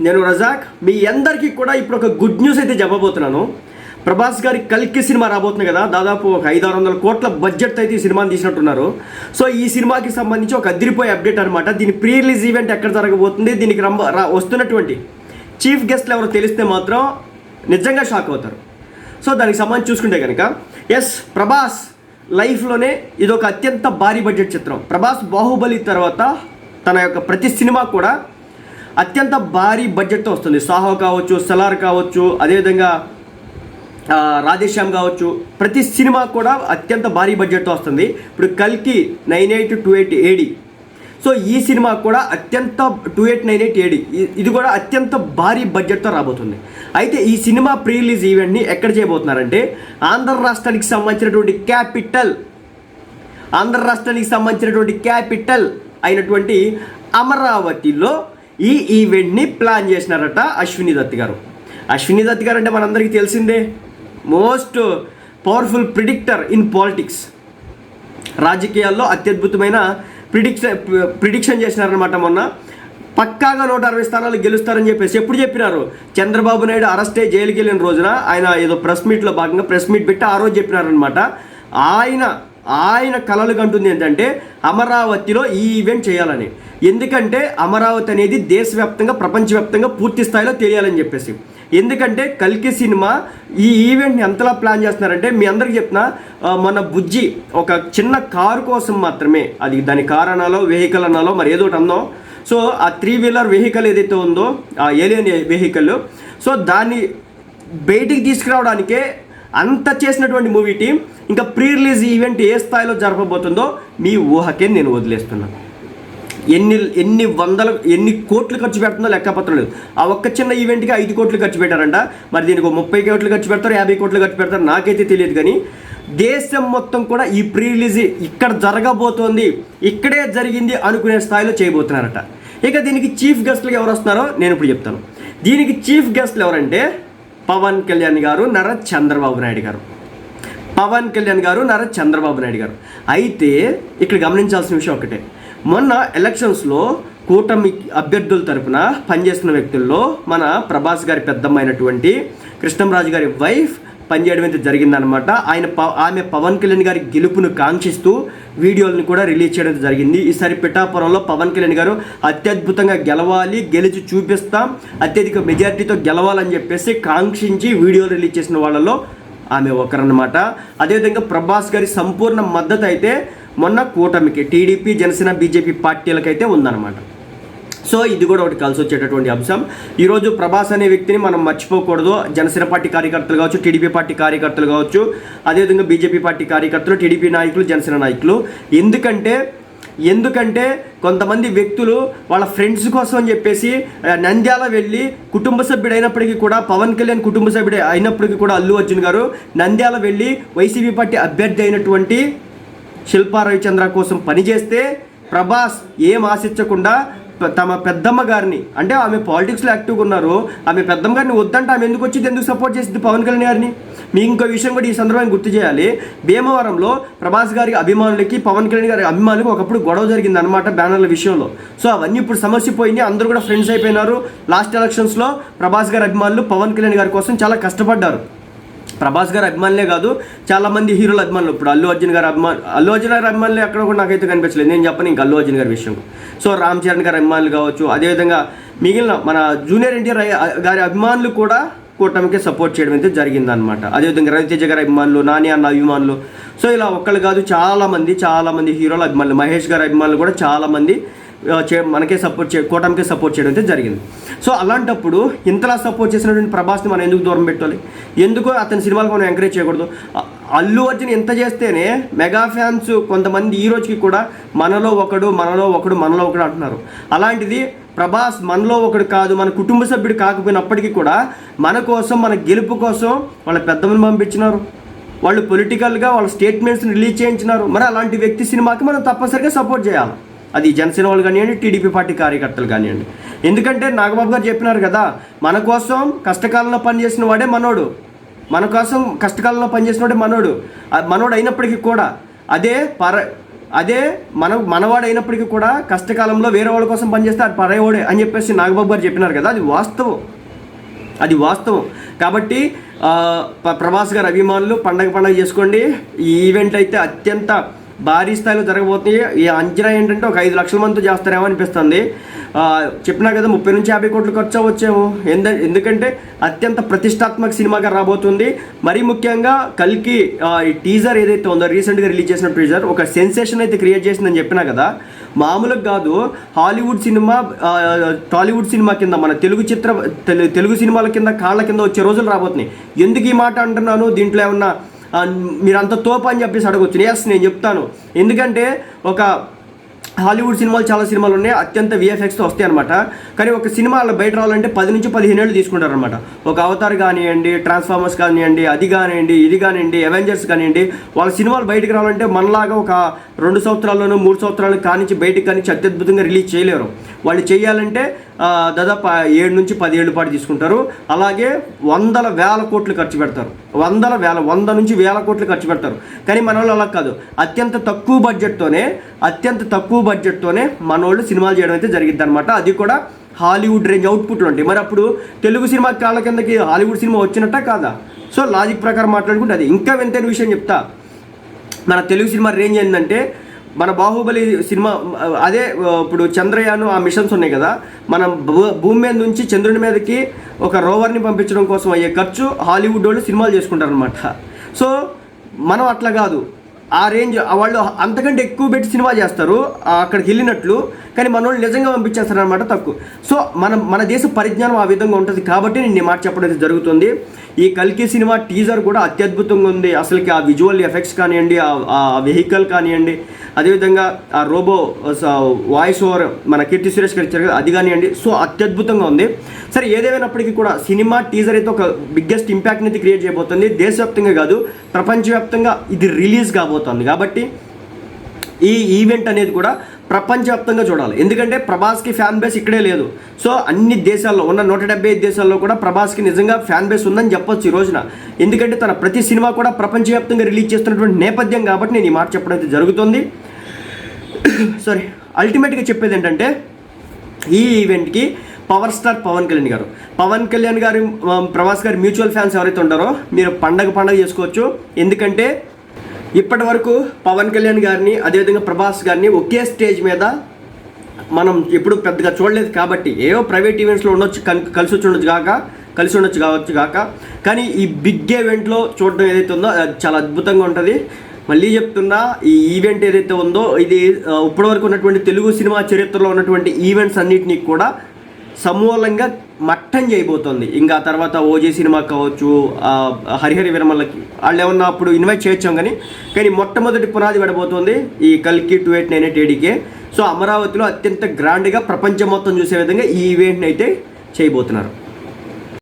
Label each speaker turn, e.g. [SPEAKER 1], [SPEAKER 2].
[SPEAKER 1] నేను రజాక్ మీ అందరికీ కూడా ఇప్పుడు ఒక గుడ్ న్యూస్ అయితే చెప్పబోతున్నాను. ప్రభాస్ గారి కల్కి సినిమా రాబోతుంది కదా దాదాపు ఒక ఐదు ఆరు వందల కోట్ల బడ్జెట్ అయితే ఈ సినిమాని తీసినట్టున్నారు. సో ఈ సినిమాకి సంబంధించి ఒక అదిరిపోయే అప్డేట్ అనమాట దీని ప్రీ రిలీజ్ ఈవెంట్ ఎక్కడ జరగబోతుంది దీనికి రంబ రా- వస్తున్నటువంటి చీఫ్ గెస్ట్లు ఎవరు తెలిస్తే మాత్రం నిజంగా షాక్ అవుతారు. సో దానికి సంబంధించి చూసుకుంటే కనుక ఎస్ ప్రభాస్ లైఫ్లోనే ఇది ఒక అత్యంత భారీ బడ్జెట్ చిత్రం. ప్రభాస్ బాహుబలి తర్వాత తన యొక్క ప్రతి సినిమా కూడా అత్యంత భారీ బడ్జెట్తో వస్తుంది. సాహో కావచ్చు సలార్ కావచ్చు అదేవిధంగా రాధేశ్యామ్ కావచ్చు. ప్రతి సినిమా కూడా అత్యంత భారీ బడ్జెట్తో వస్తుంది. ఇప్పుడు కల్కి nine eight two eight A D. So ఈ సినిమా కూడా అత్యంత two eight nine eight A D. ఇది కూడా అత్యంత భారీ బడ్జెట్తో రాబోతుంది. అయితే ఈ సినిమా ప్రీ రిలీజ్ ఈవెంట్ని ఎక్కడ చేయబోతున్నారంటే ఆంధ్ర రాష్ట్రానికి సంబంధించినటువంటి క్యాపిటల్ ఆంధ్ర రాష్ట్రానికి సంబంధించినటువంటి క్యాపిటల్ అయినటువంటి అమరావతిలో ఈ ఈవెంట్ని ప్లాన్ చేసినారట అశ్విని దత్ గారు. అశ్విని దత్ గారు అంటే మనందరికీ తెలిసిందే most powerful predictor in politics. రాజకీయాల్లో అత్యద్భుతమైన ప్రిడిక్షన్ ప్రిడిక్షన్ చేసినారనమాట మొన్న. పక్కాగా నూట అరవై స్థానాలు గెలుస్తారని చెప్పేసి ఎప్పుడు చెప్పినారు? చంద్రబాబు నాయుడు అరెస్టే జైలుకి వెళ్ళిన రోజున ఆయన ఏదో ప్రెస్ మీట్లో భాగంగా ప్రెస్ మీట్ పెట్టి ఆ రోజు చెప్పినారనమాట ఆయన ఆయన కలలు కంటుంది ఏంటంటే అమరావతిలో ఈ ఈవెంట్ చేయాలని. ఎందుకంటే అమరావతి అనేది దేశవ్యాప్తంగా ప్రపంచవ్యాప్తంగా పూర్తి స్థాయిలో తెలియాలని చెప్పేసి. ఎందుకంటే కల్కి సినిమా ఈ ఈవెంట్ని ఎంతలా ప్లాన్ చేస్తున్నారంటే మీ అందరికి చెప్తున్న మన బుజ్జి ఒక చిన్న కారు కోసం మాత్రమే అది దాని కార్ అనాలో వెహికల్ అనాలో మరి ఏదో ఒకటి అందో సో ఆ త్రీ వీలర్ వెహికల్ ఏదైతే ఉందో ఆ ఏలియన్ వెహికల్ సో దాన్ని బయటికి తీసుకురావడానికే అంత చేసినటువంటి మూవీ టీం ఇంకా ప్రీ రిలీజ్ ఈవెంట్ ఏ స్థాయిలో జరపబోతుందో మీ ఊహకే నేను వదిలేస్తున్నాను ఎన్ని ఎన్ని వందల ఎన్ని కోట్లు ఖర్చు పెడుతుందో లెక్కపత్రం లేదు. ఆ ఒక్క చిన్న ఈవెంట్కి ఐదు కోట్లు ఖర్చు పెట్టారంట. మరి దీనికి ఒక ముప్పై కోట్లు ఖర్చు పెడతారు యాభై కోట్లు ఖర్చు పెడతారు నాకైతే తెలియదు కానీ దేశం మొత్తం కూడా ఈ ప్రీ రిలీజ్ ఇక్కడ జరగబోతోంది ఇక్కడే జరిగింది అనుకునే స్థాయిలో చేయబోతున్నారట. ఇక దీనికి చీఫ్ గెస్ట్లుగా ఎవరు వస్తున్నారో నేను ఇప్పుడు చెప్తాను. దీనికి చీఫ్ గెస్ట్లు ఎవరంటే పవన్ కళ్యాణ్ గారు నర చంద్రబాబు నాయుడు గారు. పవన్ కళ్యాణ్ గారు నారా చంద్రబాబు నాయుడు గారు. అయితే ఇక్కడ గమనించాల్సిన విషయం ఒకటే. మొన్న ఎలక్షన్స్లో కూటమి అభ్యర్థుల తరపున పనిచేస్తున్న వ్యక్తుల్లో మన ప్రభాస్ గారి పెద్దమ్మైనటువంటి కృష్ణంరాజు గారి వైఫ్ పనిచేయడం అయితే జరిగిందనమాట ఆయన ప ఆమె పవన్ కళ్యాణ్ గారి గెలుపును కాంక్షిస్తూ వీడియోలను కూడా రిలీజ్ చేయడం జరిగింది. ఈసారి పిఠాపురంలో పవన్ కళ్యాణ్ గారు అత్యద్భుతంగా గెలవాలి గెలిచి చూపిస్తాం అత్యధిక మెజార్టీతో గెలవాలని చెప్పేసి కాంక్షించి వీడియోలు రిలీజ్ చేసిన వాళ్ళలో ఆమె ఒకరన్నమాట. అదేవిధంగా ప్రభాస్ గారి సంపూర్ణ మద్దతు అయితే మొన్న కూటమికి టీడీపీ జనసేన బీజేపీ పార్టీలకైతే ఉందన్నమాట. సో ఇది కూడా ఒకటి కలిసి వచ్చేటటువంటి అంశం. ఈరోజు ప్రభాస్ అనే వ్యక్తిని మనం మర్చిపోకూడదు. జనసేన పార్టీ కార్యకర్తలు కావచ్చు టీడీపీ పార్టీ కార్యకర్తలు కావచ్చు అదేవిధంగా బీజేపీ పార్టీ కార్యకర్తలు టీడీపీ నాయకులు జనసేన నాయకులు. ఎందుకంటే ఎందుకంటే కొంతమంది వ్యక్తులు వాళ్ళ ఫ్రెండ్స్ కోసం అని చెప్పేసి నంద్యాల వెళ్ళి కుటుంబ సభ్యుడు అయినప్పటికీ కూడా పవన్ కళ్యాణ్ కుటుంబ సభ్యుడు అయినప్పటికీ కూడా అల్లు అర్జున్ గారు నంద్యాల వెళ్ళి వైసీపీ పార్టీ అభ్యర్థి అయినటువంటి శిల్పా రవిచంద్ర కోసం పనిచేస్తే ప్రభాస్ ఏం ఆశించకుండా తమ పెద్దమ్మ గారిని అంటే ఆమె పాలిటిక్స్లో యాక్టివ్గా ఉన్నారు ఆమె పెద్దమ్మ గారిని వద్దంటే ఆమె ఎందుకు వచ్చింది ఎందుకు సపోర్ట్ చేసింది పవన్ కళ్యాణ్ గారిని? మీకు ఇంకో విషయం కూడా ఈ సందర్భంగా గుర్తు చేయాలి. భీమవరంలో ప్రభాస్ గారి అభిమానులకి పవన్ కళ్యాణ్ గారి అభిమానులకు ఒకప్పుడు గొడవ జరిగింది అనమాట బ్యానర్ల విషయంలో. సో అవన్నీ ఇప్పుడు సమస్య పోయింది అందరూ కూడా ఫ్రెండ్స్ అయిపోయినారు. లాస్ట్ ఎలక్షన్స్లో ప్రభాస్ గారి అభిమానులు పవన్ కళ్యాణ్ గారి కోసం చాలా కష్టపడ్డారు. ప్రభాస్ గారి అభిమానులే కాదు చాలా మంది హీరోల అభిమానులు ఇప్పుడు అల్లు అర్జున్ గారి అభిమాన్ అల్లు అర్జున్ గారి అభిమానులు ఎక్కడ కూడా నాకైతే కనిపించలేదు. నేను చెప్పను ఇంకా అల్లు అర్జున్ గారి విషయం. సో రామ్ చరణ్ గారి అభిమానులు కావచ్చు అదేవిధంగా మిగిలిన మన జూనియర్ ఎన్టీఆర్ గారి అభిమానులు కూడా కూటమికి సపోర్ట్ చేయడం అయితే జరిగిందనమాట అదేవిధంగా రవితేజ గారి అభిమానులు నాని అన్న అభిమానులు. సో ఇలా ఒక్కళ్ళు కాదు చాలామంది చాలామంది చాలా మంది హీరోల అభిమానులు మహేష్ గారి అభిమానులు కూడా చాలామంది చే మనకే సపోర్ట్ చే కూటమికే సపోర్ట్ చేయడం అయితే జరిగింది. సో అలాంటప్పుడు ఇంతలా సపోర్ట్ చేసినటువంటి ప్రభాస్ని మనం ఎందుకు దూరం పెట్టాలి? ఎందుకు అతని సినిమాలకు మనం ఎంకరేజ్ చేయకూడదు? అల్లు అర్జున్ ఎంత చేస్తేనే మెగా ఫ్యాన్స్ కొంతమంది ఈ రోజుకి కూడా మనలో ఒకడు మనలో ఒకడు మనలో ఒకడు అంటున్నారు. అలాంటిది ప్రభాస్ మనలో ఒకడు కాదు మన కుటుంబ సభ్యుడు కాకపోయినప్పటికీ కూడా మన కోసం మన గెలుపు కోసం వాళ్ళ పెద్దమ్మని పంపించినారు. వాళ్ళు పొలిటికల్గా వాళ్ళ స్టేట్మెంట్స్ని రిలీజ్ చేయించినారు. మరి అలాంటి వ్యక్తి సినిమాకి మనం తప్పనిసరిగా సపోర్ట్ చేయాలి. అది జనసేన వాళ్ళు కానివ్వండి టీడీపీ పార్టీ కార్యకర్తలు కానివ్వండి. ఎందుకంటే నాగబాబు గారు చెప్పినారు కదా మన కోసం కష్టకాలంలో పనిచేసిన వాడే మనోడు. మన కోసం కష్టకాలంలో పనిచేసిన వాడే మనోడు. మనోడు అయినప్పటికీ కూడా అదే పర అదే మన మనవాడు అయినప్పటికీ కూడా కష్టకాలంలో వేరే వాళ్ళ కోసం పనిచేస్తే అది పరేవాడే అని చెప్పేసి నాగబాబు గారు చెప్పినారు కదా అది వాస్తవం. అది వాస్తవం. కాబట్టి ప్రభాస్ గారు అభిమానులు పండగ పండగ చేసుకోండి. ఈ ఈవెంట్ అయితే అత్యంత భారీ స్థాయిలో జరగబోతుంది ఈ అంచనా ఏంటంటే ఒక ఐదు లక్షల మందితో చేస్తారేమో అనిపిస్తుంది. చెప్పినా కదా ముప్పై నుంచి యాభై కోట్లు ఖర్చు అవ్వచ్చేమో. ఎందు ఎందుకంటే అత్యంత ప్రతిష్టాత్మక సినిమాగా రాబోతుంది. మరీ ముఖ్యంగా కల్కి ఈ టీజర్ ఏదైతే ఉందో రీసెంట్గా రిలీజ్ చేసిన టీజర్ ఒక సెన్సేషన్ అయితే క్రియేట్ చేసిందని చెప్పినా కదా మామూలుగా కాదు హాలీవుడ్ సినిమా టాలీవుడ్ సినిమా కింద మన తెలుగు చిత్ర తెలు- తెలుగు సినిమాల కింద కాళ్ళ కింద వచ్చే రోజులు రాబోతున్నాయి. ఎందుకు ఈ మాట అంటున్నాను? దీంట్లో ఏమన్నా మీరంత తోపు అని చెప్పేసి అడగొచ్చు. ఎస్ నేను చెప్తాను. ఎందుకంటే ఒక హాలీవుడ్ సినిమాలు చాలా సినిమాలు ఉన్నాయి. అత్యంత విఎఫ్ఎక్స్తో వస్తాయి అనమాట కానీ ఒక సినిమా అలా బయట రావాలంటే పది నుంచి పదిహేను ఏళ్ళు తీసుకుంటారు అనమాట ఒక అవతార్ కానివ్వండి ట్రాన్స్ఫార్మర్స్ కానివ్వండి అది కానివ్వండి ఇది కానివ్వండి అవెంజర్స్ కానివ్వండి వాళ్ళ సినిమాలు బయటకు రావాలంటే మనలాగా ఒక రెండు సంవత్సరాల్లోనూ మూడు సంవత్సరాలు కానించి బయటకు కానించి అత్యద్భుతంగా రిలీజ్ చేయలేరు. వాళ్ళు చేయాలంటే దాదాపు ఏడు నుంచి పది పాటు తీసుకుంటారు. అలాగే వందల వేల కోట్లు ఖర్చు పెడతారు. వందల వేల వంద నుంచి వేల కోట్లు ఖర్చు పెడతారు. కానీ మన వాళ్ళు అలా కాదు. అత్యంత తక్కువ బడ్జెట్తోనే అత్యంత తక్కువ బడ్జెట్తోనే మన వాళ్ళు సినిమాలు చేయడం అయితే జరిగింది అనమాట అది కూడా హాలీవుడ్ రేంజ్ అవుట్పుట్లు ఉంటాయి మరి అప్పుడు తెలుగు సినిమా కాళ్ళ కిందకి హాలీవుడ్ సినిమా వచ్చినట్ట కాదా? సో లాజిక్ ప్రకారం మాట్లాడుకుంటే అది. ఇంకా వింతైన విషయం చెప్తా. మన తెలుగు సినిమా రేంజ్ ఏంటంటే మన బాహుబలి సినిమా అదే ఇప్పుడు చంద్రయాను ఆ మిషన్స్ ఉన్నాయి కదా. మనం భూ- భూమి మీద నుంచి చంద్రుని మీదకి ఒక రోవర్ని పంపించడం కోసం అయ్యే ఖర్చు హాలీవుడ్ వాళ్ళు సినిమాలు చేసుకుంటారు అనమాట సో మనం అట్లా కాదు. ఆ రేంజ్ వాళ్ళు అంతకంటే ఎక్కువ పెట్టి సినిమా చేస్తారు అక్కడికి వెళ్ళినట్లు కానీ మన వాళ్ళు నిజంగా పంపించేస్తారనమాట తక్కువ. సో మన మన దేశ పరిజ్ఞానం ఆ విధంగా ఉంటుంది కాబట్టి నేను మాట చెప్పడం అయితే జరుగుతుంది. ఈ కల్కి సినిమా టీజర్ కూడా అత్యద్భుతంగా ఉంది. అసలుకి ఆ విజువల్ ఎఫెక్ట్స్ కానివ్వండి ఆ వెహికల్ కానివ్వండి అదేవిధంగా ఆ రోబో వాయిస్ ఓవర్ మన కీర్తి సురేష్ గారు ఇచ్చారు కదా అది కానివ్వండి. సో అత్యద్భుతంగా ఉంది. సరే ఏదేమైనప్పటికీ కూడా సినిమా టీజర్ అయితే ఒక బిగ్గెస్ట్ ఇంపాక్ట్ని అయితే క్రియేట్ చేయబోతుంది. దేశవ్యాప్తంగా కాదు ప్రపంచవ్యాప్తంగా ఇది రిలీజ్ కాబోతోంది. కాబట్టి ఈ ఈవెంట్ అనేది కూడా ప్రపంచవ్యాప్తంగా చూడాలి. ఎందుకంటే ప్రభాస్కి ఫ్యాన్ బేస్ ఇక్కడే లేదు. సో అన్ని దేశాల్లో ఉన్న నూట డెబ్బై ఐదు దేశాల్లో కూడా ప్రభాస్కి నిజంగా ఫ్యాన్ బేస్ ఉందని చెప్పొచ్చు ఈ రోజున. ఎందుకంటే తన ప్రతి సినిమా కూడా ప్రపంచవ్యాప్తంగా రిలీజ్ చేస్తున్నటువంటి నేపథ్యం కాబట్టి నేను ఈ మాట చెప్పడం అయితే జరుగుతుంది. సారీ అల్టిమేట్గా చెప్పేది ఏంటంటే ఈ ఈవెంట్కి పవర్ స్టార్ పవన్ కళ్యాణ్ గారు. పవన్ కళ్యాణ్ గారి ప్రభాస్ గారు మ్యూచువల్ ఫ్యాన్స్ ఎవరైతే ఉంటారో మీరు పండగ పండగ చేసుకోవచ్చు. ఎందుకంటే ఇప్పటి వరకు పవన్ కళ్యాణ్ గారిని అదేవిధంగా ప్రభాస్ గారిని ఒకే స్టేజ్ మీద మనం ఎప్పుడు పెద్దగా చూడలేదు కాబట్టి ఏవో ప్రైవేట్ ఈవెంట్స్లో ఉండొచ్చు కన్- కలిసి వచ్చి ఉండొచ్చు కాక కలిసి ఉండొచ్చు కావచ్చు కాక. కానీ ఈ బిగ్ ఈవెంట్లో చూడడం ఏదైతే ఉందో అది చాలా అద్భుతంగా ఉంటుంది. మళ్ళీ చెప్తున్నా ఈ ఈవెంట్ ఏదైతే ఉందో ఇది ఇప్పటివరకు ఉన్నటువంటి తెలుగు సినిమా చరిత్రలో ఉన్నటువంటి ఈవెంట్స్ అన్నిటినీ కూడా సమూలంగా మట్టం చేయబోతోంది. ఇంకా తర్వాత ఓజే సినిమా కావచ్చు హరిహరి విరమలకి వాళ్ళు ఏమన్నా అప్పుడు ఇన్వైట్ చేయొచ్చాం కానీ కానీ మొట్టమొదటి పునాది పడబోతోంది ఈ కల్కి టూ ఎయిట్ నైన్ ఎయిట్ ఏడీకే. సో అమరావతిలో అత్యంత గ్రాండ్గా ప్రపంచం మొత్తం చూసే విధంగా ఈ ఈవెంట్ని అయితే చేయబోతున్నారు.